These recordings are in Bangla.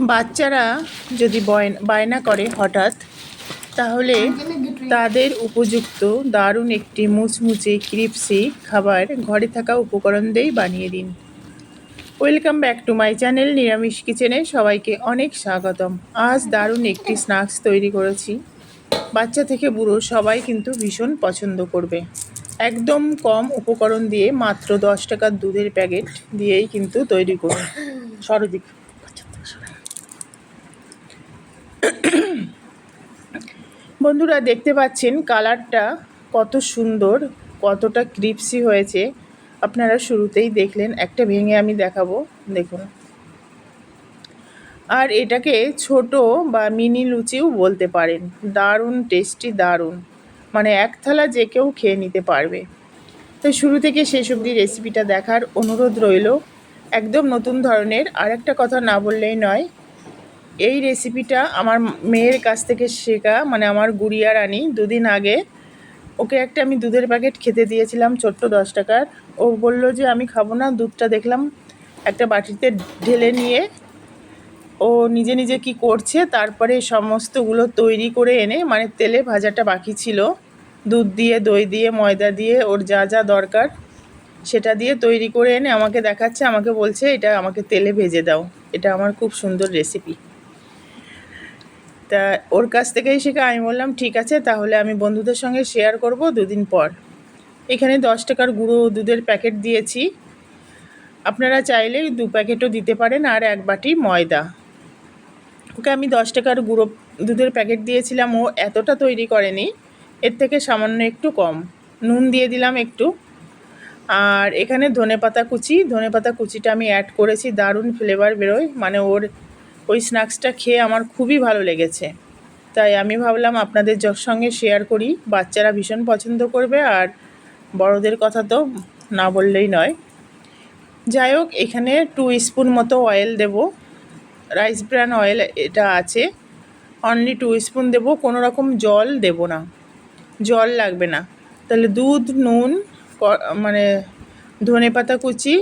বাচ্চারা যদি বয়- বায়না করে হঠাৎ, তাহলে তাদের উপযুক্ত দারুণ একটি মুচমুচে, ক্রিপসি খাবার ঘরে থাকা উপকরণ দিয়েই বানিয়ে দিন। Welcome back to my channel নিরামিষ কিচেনে সবাইকে অনেক স্বাগতম। আজ দারুণ একটি স্ন্যাক্স তৈরি করেছি। বাচ্চা থেকে বুড়ো সবাই কিন্তু ভীষণ পছন্দ করবে। একদম কম উপকরণ দিয়ে মাত্র দশ টাকার দুধের প্যাকেট দিয়েই কিন্তু তৈরি করুন। সরদিক বন্ধুরা দেখতে পাচ্ছেন কালারটা কত সুন্দর, কতটা ক্রিপসি হয়েছে। আপনারা শুরুতেই দেখলেন, একটা ভেঙে আমি দেখাবো, দেখুন। আর এটাকে ছোট বা মিনি লুচিও বলতে পারেন। দারুণ টেস্টি দারুণ। মানে এক থালা যে কেউ খেয়ে নিতে পারবে। তো শুরু থেকে শেষ অবধি রেসিপিটা দেখার অনুরোধ রইল। একদম নতুন ধরনের আর একটা কথা না বললেই নয় এই রেসিপিটা আমার মেয়ের কাছ থেকে শেখা মানে আমার গুড়িয়া রানী দুদিন আগে। ওকে একটা আমি দুধের প্যাকেট খেতে দিয়েছিলাম ছোট্ট দশ টাকার। ও বলল যে, আমি খাব না। দুধটা দেখলাম একটা বাটিতে ঢেলে নিয়ে, ও নিজে নিজে কি করছে, তারপরে সমস্তগুলো তৈরি করে এনে মানে তেলে ভাজাটা বাকি ছিল। দুধ দিয়ে, দই দিয়ে, ময়দা দিয়ে, ওর যা যা দরকার, সেটা দিয়ে তৈরি করে এনে আমাকে দেখাচ্ছে। আমাকে বলছে, এটা আমাকে তেলে ভেজে দাও। এটা আমার খুব সুন্দর রেসিপি তা ওর কাছ থেকেই শেখা। আমি বললাম, ঠিক আছে, তাহলে আমি বন্ধুদের সঙ্গে শেয়ার করব দুদিন পর। এখানে দশ টাকার গুঁড়ো দুধের প্যাকেট দিয়েছি। আপনারা চাইলে দু প্যাকেটও দিতে পারেন আর এক বাটি ময়দা। ওকে, আমি দশ টাকার গুঁড়ো দুধের প্যাকেট দিয়েছিলাম। ও এতটা তৈরি করেনি, এর থেকে সামান্য একটু কম। নুন দিয়ে দিলাম একটু। আর এখানে ধনেপাতা কুচি। ধনেপাতা কুচিটা আমি অ্যাড করেছি, দারুণ ফ্লেভার বেরোয়। মানে ওর ওই স্ন্যাক্সটা খেয়ে আমার খুবই ভালো লেগেছে। তাই আমি ভাবলাম আপনাদের সঙ্গে শেয়ার করি। বাচ্চারা ভীষণ পছন্দ করবে আর বড়দের কথা তো না বললেই নয়। যাই হোক, এখানে টু স্পুন মতো অয়েল দেব। রাইস ব্র্যান অয়েল এটা আছে। অনলি টু স্পুন দেবো, কোনো রকম জল দেব না। জল লাগবে না। তাহলে দুধ, নুন মানে ধনে পাতা কুচি,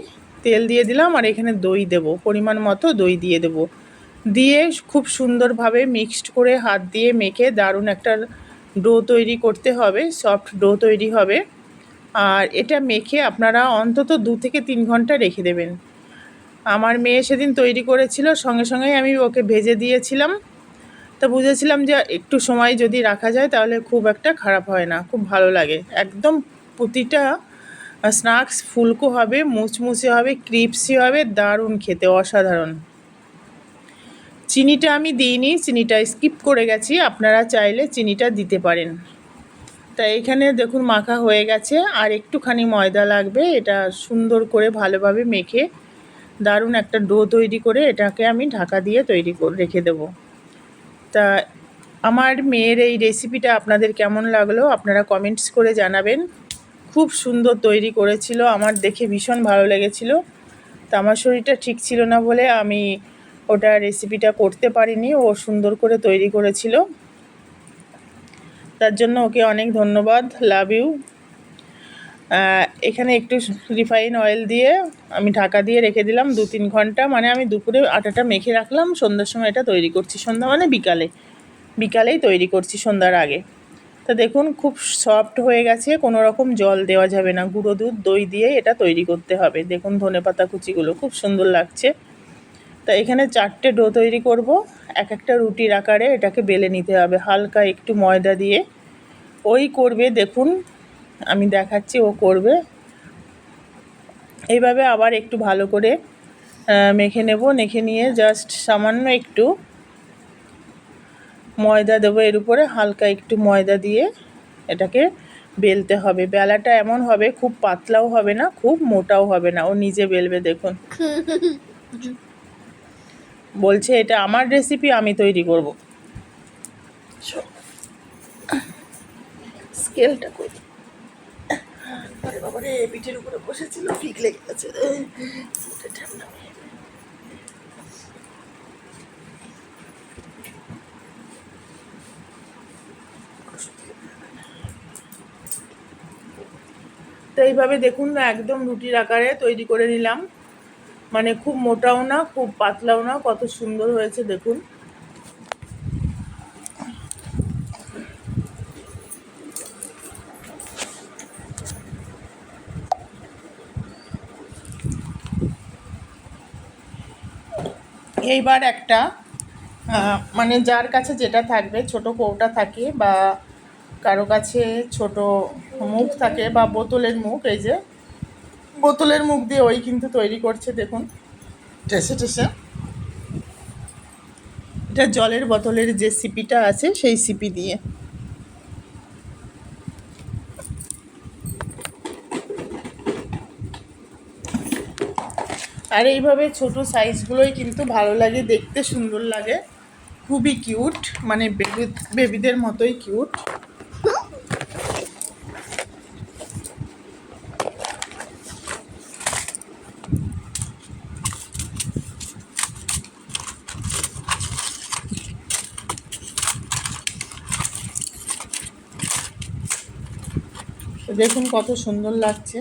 তেল দিয়ে দিলাম আর এখানে দই দেব। পরিমাণ মতো দই দিয়ে দেব। দিয়ে খুব সুন্দরভাবে মিক্সড করে হাত দিয়ে মেখে দারুণ একটা ডো তৈরি করতে হবে সফট ডো তৈরি হবে। আর এটা মেখে আপনারা অন্তত দু থেকে তিন ঘণ্টা রেখে দেবেন। আমার মেয়ে সেদিন তৈরি করেছিল, সঙ্গে সঙ্গেই আমি ওকে ভেজে দিয়েছিলাম। তা বুঝেছিলাম যে একটু সময় যদি রাখা যায় তাহলে খুব একটা খারাপ হয় না, খুব ভালো লাগে। একদম প্রতিটা স্ন্যাক্স ফুলকো হবে, মুচমুচে হবে ক্রিপসি হবে, দারুণ খেতে, অসাধারণ। চিনিটা আমি দিইনি, চিনিটা স্কিপ করে গেছি, আপনারা চাইলে চিনিটা দিতে পারেন। তা এখানে দেখুন মাখা হয়ে গেছে, আর একটুখানি ময়দা লাগবে, এটা সুন্দর করে ভালোভাবে মেখে দারুণ একটা ডো তৈরি করে এটাকে আমি ঢাকা দিয়ে তৈরি করে, রেখে দেবো। তা আমার মেয়ের এই রেসিপিটা আপনাদের কেমন লাগল, আপনারা কমেন্টস করে জানাবেন। খুব সুন্দর তৈরি করেছিল, আমার দেখে ভীষণ ভালো লেগেছিল। তা আমার শরীরটা ঠিক ছিল না বলে আমি ওটা রেসিপিটা করতে পারিনি, ও সুন্দর করে তৈরি করেছিল। তার জন্য ওকে অনেক ধন্যবাদ লাভ ইউ এখানে একটু রিফাইন অয়েল দিয়ে আমি ঢাকা দিয়ে রেখে দিলাম দু তিন ঘণ্টা। মানে আমি দুপুরে আটাটা মেখে রাখলাম, সন্ধ্যার সময় এটা তৈরি করছি। সন্ধ্যা মানে বিকালে, বিকালেই তৈরি করছি সন্ধ্যার আগে। তা দেখুন, খুব সফট হয়ে গেছে, কোনো রকম জল দেওয়া যাবে না। গুঁড়ো দুধ, দই দিয়ে এটা তৈরি করতে হবে। দেখুন ধনেপাতা কুচিগুলো, খুব সুন্দর লাগছে। তা এখানে চারটে ডো তৈরি করব। এক একটা রুটির আকারে এটাকে বেলে নিতে হবে। হালকা একটু ময়দা দিয়ে। ওই করবে, দেখুন, আমি দেখাচ্ছি, ও করবে। এইভাবে আবার একটু ভালো করে মেখে নেব। মেখে নিয়ে জাস্ট সামান্য একটু ময়দা দেবো এর উপরে। হালকা একটু ময়দা দিয়ে এটাকে বেলতে হবে। বেলাটা এমন হবে, খুব পাতলাও হবে না, খুব মোটাও হবে না। ও নিজে বেলবে, দেখুন। বলছে এটা আমার রেসিপি আমি তৈরি করব। স্কেলটা কই? আরে বাবা রে পিঠের উপরে বসেছিল ঠিক লেগে গেছে। তো এইভাবে দেখুন না একদম রুটির আকারে তৈরি করে নিলাম। মানে খুব মোটাও না, খুব পাতলাও না, কত সুন্দর হয়েছে দেখুন। এইবার একটা মানে যার কাছে যেটা থাকবে, ছোট কৌটা থাকে বা কারও কাছে ছোট মুখ থাকে বা বোতলের মুখ, এই যে বোতলের মুখ দিয়ে ওই কিন্তু তৈরি করছে, দেখুন। টেসে টেসে এটা জলের বোতলের যে সিপিটা আছে, সেই সিপি দিয়ে। আর এইভাবে ছোট সাইজগুলোই কিন্তু ভালো লাগে, দেখতে সুন্দর লাগে। খুবই কিউট মানে বেবি, বেবিদের মতোই কিউট। দেখুন কত সুন্দর লাগছে।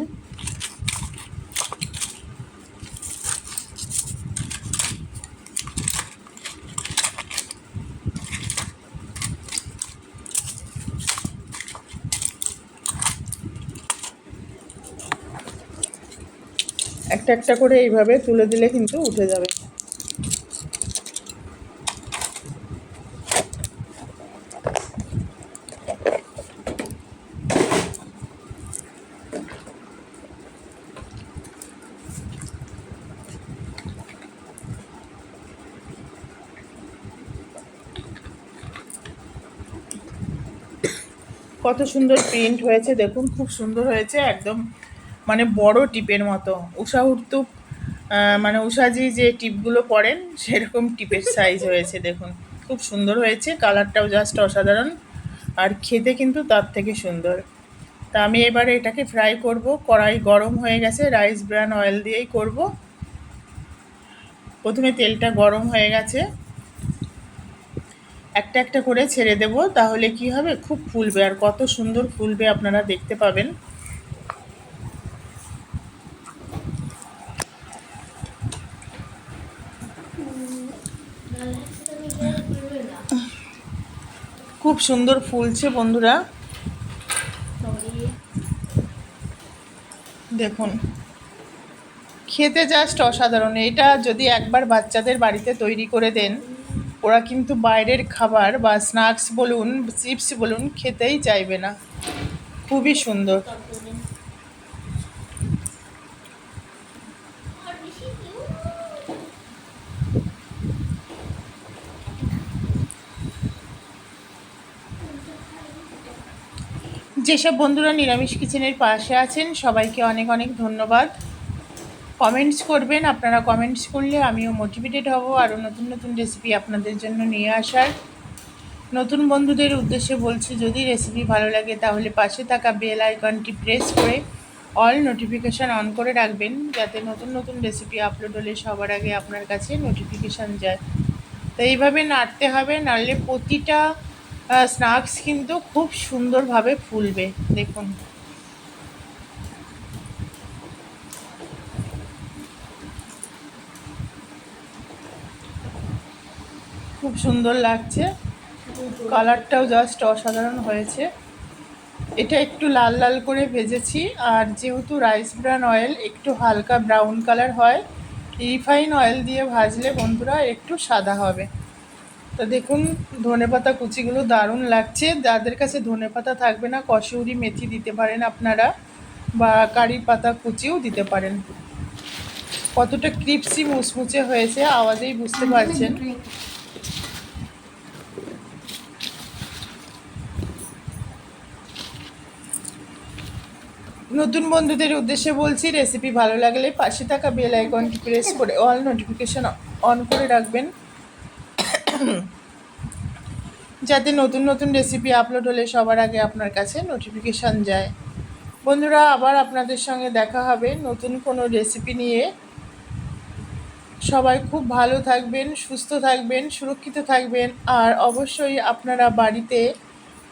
একটা একটা করে এইভাবে তুলে দিলে কিন্তু উঠে যাবে। কত সুন্দর প্রিন্ট হয়েছে, দেখুন, খুব সুন্দর হয়েছে, একদম মানে বড় টিপের মতো। উষা উর্তুপ মানে উষাজি যে টিপগুলো পরেন, সেরকম টিপের সাইজ হয়েছে, দেখুন। খুব সুন্দর হয়েছে কালারটাও জাস্ট অসাধারণ, আর খেতে কিন্তু তার থেকে সুন্দর। তা আমি এবারে এটাকে ফ্রাই করব, কড়াই গরম হয়ে গেছে রাইস ব্রান অয়েল দিয়েই করব। প্রথমে তেলটা গরম হয়ে গেছে একটা একটা করে ছেড়ে দেব, তাহলে কি হবে? খুব ফুলবে, আর কত সুন্দর ফুলবে আপনারা দেখতে পাবেন। খুব সুন্দর ফুলছে বন্ধুরা। দেখুন, খেতে জাস্ট অসাধারণ। এটা যদি একবার বাচ্চাদের বাড়িতে তৈরি করে দেন ওরা কিন্তু বাইরের খাবার বা স্ন্যাক্স বলুন, চিপস বলুন খেতেই চাইবে না। খুবই সুন্দর। যেসব বন্ধুরা নিরামিষ কিচেনের পাশে আছেন, সবাইকে অনেক অনেক ধন্যবাদ। কমেন্টস করবেন, আপনারা কমেন্টস করলে আমিও মোটিভেটেড হব আরও নতুন নতুন রেসিপি আপনাদের জন্য নিয়ে আসার। নতুন বন্ধুদের উদ্দেশ্যে বলছি, যদি রেসিপি ভালো লাগে তাহলে পাশে থাকা বেল আইকনটি প্রেস করে অল নোটিফিকেশান অন করে রাখবেন, যাতে নতুন নতুন রেসিপি আপলোড হলে সবার আগে আপনার কাছে নোটিফিকেশান যায়। তো এইভাবে নাড়তে হবে, নাড়লে প্রতিটা স্ন্যাক্স কিন্তু খুব সুন্দরভাবে ফুলবে, দেখুন। খুব সুন্দর লাগছে। কালারটাও জাস্ট অসাধারণ হয়েছে। এটা একটু লাল লাল করে ভেজেছি, আর যেহেতু রাইস ব্রান অয়েল একটু হালকা ব্রাউন কালার হয় রিফাইন অয়েল দিয়ে ভাজলে বন্ধুরা একটু সাদা হবে। তো দেখুন ধনেপাতা কুচিগুলো দারুণ লাগছে। যাদের কাছে ধনেপাতা থাকবে না, কসৌরি মেথি দিতে পারেন আপনারা, বা কারি পাতা কুচিও দিতে পারেন। কতটা ক্রিপসি মুচমুচে হয়েছে, আওয়াজেই বুঝতে পারছেন। নতুন বন্ধুদের উদ্দেশ্যে বলছি রেসিপি ভালো লাগলে পাশে থাকা বেল আইকনটি প্রেস করে অল নোটিফিকেশন অন করে রাখবেন। যাতে নতুন নতুন রেসিপি আপলোড হলে সবার আগে আপনার কাছে নোটিফিকেশান যায়। বন্ধুরা, আবার আপনাদের সঙ্গে দেখা হবে নতুন কোনো রেসিপি নিয়ে। সবাই খুব ভালো থাকবেন, সুস্থ থাকবেন, সুরক্ষিত থাকবেন, আর অবশ্যই আপনারা বাড়িতে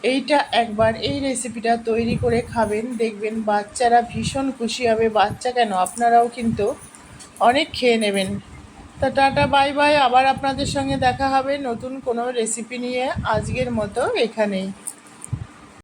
এইটা একবার এই রেসিপিটা তৈরি করে খাবেন, দেখবেন বাচ্চারা ভীষণ খুশি হবে। বাচ্চা কেন? আপনারাও কিন্তু অনেক খেয়ে নেবেন। তা টাটা, বাই বাই। আবার আপনাদের সঙ্গে দেখা হবে নতুন কোনো রেসিপি নিয়ে আজকের মতো এখানেই।